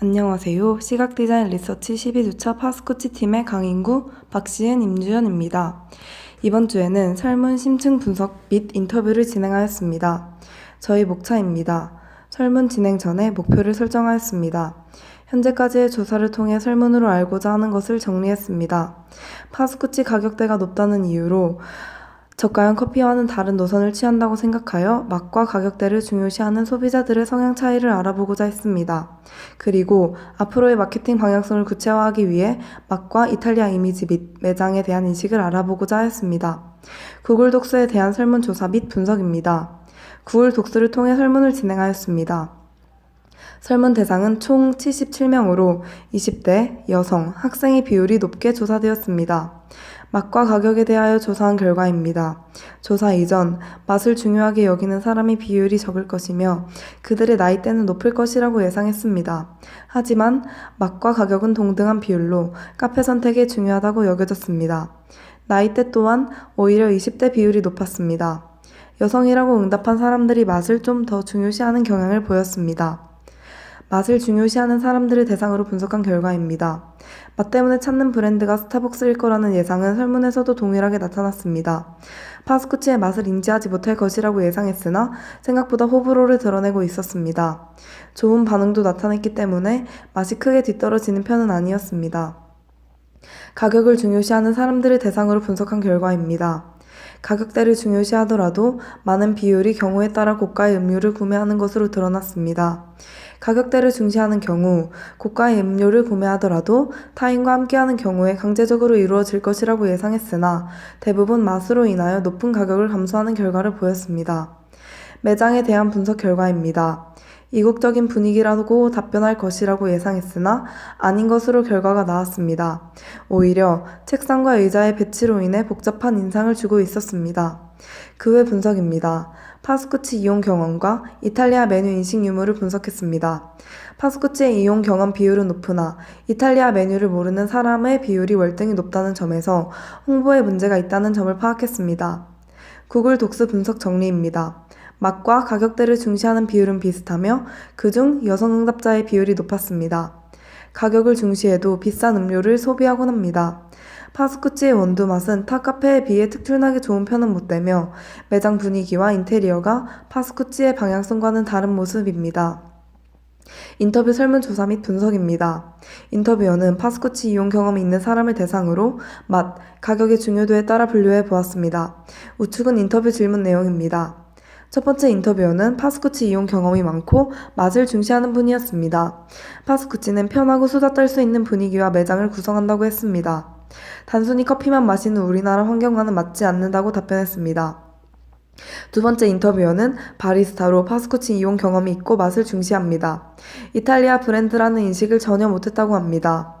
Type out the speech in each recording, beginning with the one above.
안녕하세요. 시각 디자인 리서치 12주차 파스코치 팀의 강인구, 박시은, 임주현입니다. 이번 주에는 설문 심층 분석 및 인터뷰를 진행하였습니다. 저희 목차입니다. 설문 진행 전에 목표를 설정하였습니다. 현재까지의 조사를 통해 설문으로 알고자 하는 것을 정리했습니다. 파스쿠치 가격대가 높다는 이유로 저가형 커피와는 다른 노선을 취한다고 생각하여 맛과 가격대를 중요시하는 소비자들의 성향 차이를 알아보고자 했습니다. 그리고 앞으로의 마케팅 방향성을 구체화하기 위해 맛과 이탈리아 이미지 및 매장에 대한 인식을 알아보고자 하였습니다. 구글 독서에 대한 설문조사 및 분석입니다. 구글 독서를 통해 설문을 진행하였습니다. 설문 대상은 총 77명으로 20대 여성, 학생의 비율이 높게 조사되었습니다. 맛과 가격에 대하여 조사한 결과입니다. 조사 이전, 맛을 중요하게 여기는 사람의 비율이 적을 것이며 그들의 나이대는 높을 것이라고 예상했습니다. 하지만 맛과 가격은 동등한 비율로 카페 선택에 중요하다고 여겨졌습니다. 나이대 또한 오히려 20대 비율이 높았습니다. 여성이라고 응답한 사람들이 맛을 좀 더 중요시하는 경향을 보였습니다. 맛을 중요시하는 사람들을 대상으로 분석한 결과입니다. 맛 때문에 찾는 브랜드가 스타벅스일 거라는 예상은 설문에서도 동일하게 나타났습니다. 파스쿠치의 맛을 인지하지 못할 것이라고 예상했으나 생각보다 호불호를 드러내고 있었습니다. 좋은 반응도 나타냈기 때문에 맛이 크게 뒤떨어지는 편은 아니었습니다. 가격을 중요시하는 사람들을 대상으로 분석한 결과입니다. 가격대를 중요시하더라도 많은 비율이 경우에 따라 고가의 음료를 구매하는 것으로 드러났습니다. 가격대를 중시하는 경우 고가의 음료를 구매하더라도 타인과 함께하는 경우에 강제적으로 이루어질 것이라고 예상했으나 대부분 맛으로 인하여 높은 가격을 감수하는 결과를 보였습니다. 매장에 대한 분석 결과입니다. 이국적인 분위기라고 답변할 것이라고 예상했으나 아닌 것으로 결과가 나왔습니다. 오히려 책상과 의자의 배치로 인해 복잡한 인상을 주고 있었습니다. 그 외 분석입니다. 파스쿠치 이용 경험과 이탈리아 메뉴 인식 유무를 분석했습니다. 파스쿠치의 이용 경험 비율은 높으나 이탈리아 메뉴를 모르는 사람의 비율이 월등히 높다는 점에서 홍보에 문제가 있다는 점을 파악했습니다. 구글 독스 분석 정리입니다. 맛과 가격대를 중시하는 비율은 비슷하며 그중 여성 응답자의 비율이 높았습니다. 가격을 중시해도 비싼 음료를 소비하곤 합니다. 파스쿠치의 원두 맛은 타 카페에 비해 특출나게 좋은 편은 못 되며 매장 분위기와 인테리어가 파스쿠치의 방향성과는 다른 모습입니다. 인터뷰 설문조사 및 분석입니다. 인터뷰어는 파스쿠치 이용 경험이 있는 사람을 대상으로 맛, 가격의 중요도에 따라 분류해 보았습니다. 우측은 인터뷰 질문 내용입니다. 첫 번째 인터뷰어는 파스쿠치 이용 경험이 많고 맛을 중시하는 분이었습니다. 파스쿠치는 편하고 수다 떨 수 있는 분위기와 매장을 구성한다고 했습니다. 단순히 커피만 마시는 우리나라 환경과는 맞지 않는다고 답변했습니다. 두 번째 인터뷰어는 바리스타로 파스쿠치 이용 경험이 있고 맛을 중시합니다. 이탈리아 브랜드라는 인식을 전혀 못했다고 합니다.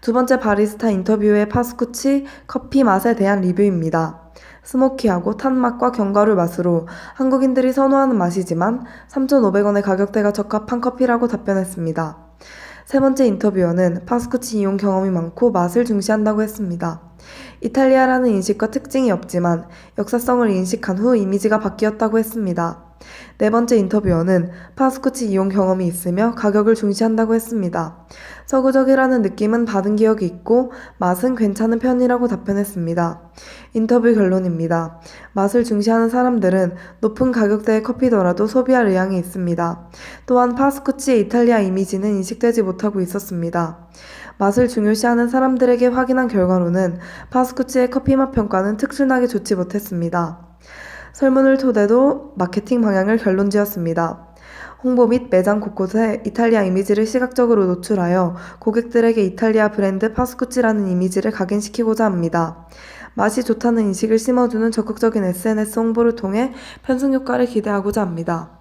두 번째 바리스타 인터뷰의 파스쿠치 커피 맛에 대한 리뷰입니다. 스모키하고 탄 맛과 견과류 맛으로 한국인들이 선호하는 맛이지만 3,500원의 가격대가 적합한 커피라고 답변했습니다. 세 번째 인터뷰어는 파스쿠치 이용 경험이 많고 맛을 중시한다고 했습니다. 이탈리아라는 인식과 특징이 없지만 역사성을 인식한 후 이미지가 바뀌었다고 했습니다. 네 번째 인터뷰어는 파스쿠치 이용 경험이 있으며 가격을 중시한다고 했습니다. 서구적이라는 느낌은 받은 기억이 있고 맛은 괜찮은 편이라고 답변했습니다. 인터뷰 결론입니다. 맛을 중시하는 사람들은 높은 가격대의 커피더라도 소비할 의향이 있습니다. 또한 파스쿠치의 이탈리아 이미지는 인식되지 못하고 있었습니다. 맛을 중요시하는 사람들에게 확인한 결과로는 파스쿠치의 커피 맛 평가는 특출나게 좋지 못했습니다. 설문을 토대로 마케팅 방향을 결론 지었습니다. 홍보 및 매장 곳곳에 이탈리아 이미지를 시각적으로 노출하여 고객들에게 이탈리아 브랜드 파스쿠치라는 이미지를 각인시키고자 합니다. 맛이 좋다는 인식을 심어주는 적극적인 SNS 홍보를 통해 편승 효과를 기대하고자 합니다.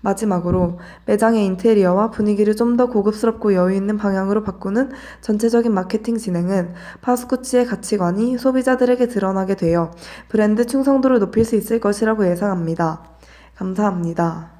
마지막으로 매장의 인테리어와 분위기를 좀 더 고급스럽고 여유 있는 방향으로 바꾸는 전체적인 마케팅 진행은 파스쿠치의 가치관이 소비자들에게 드러나게 되어 브랜드 충성도를 높일 수 있을 것이라고 예상합니다. 감사합니다.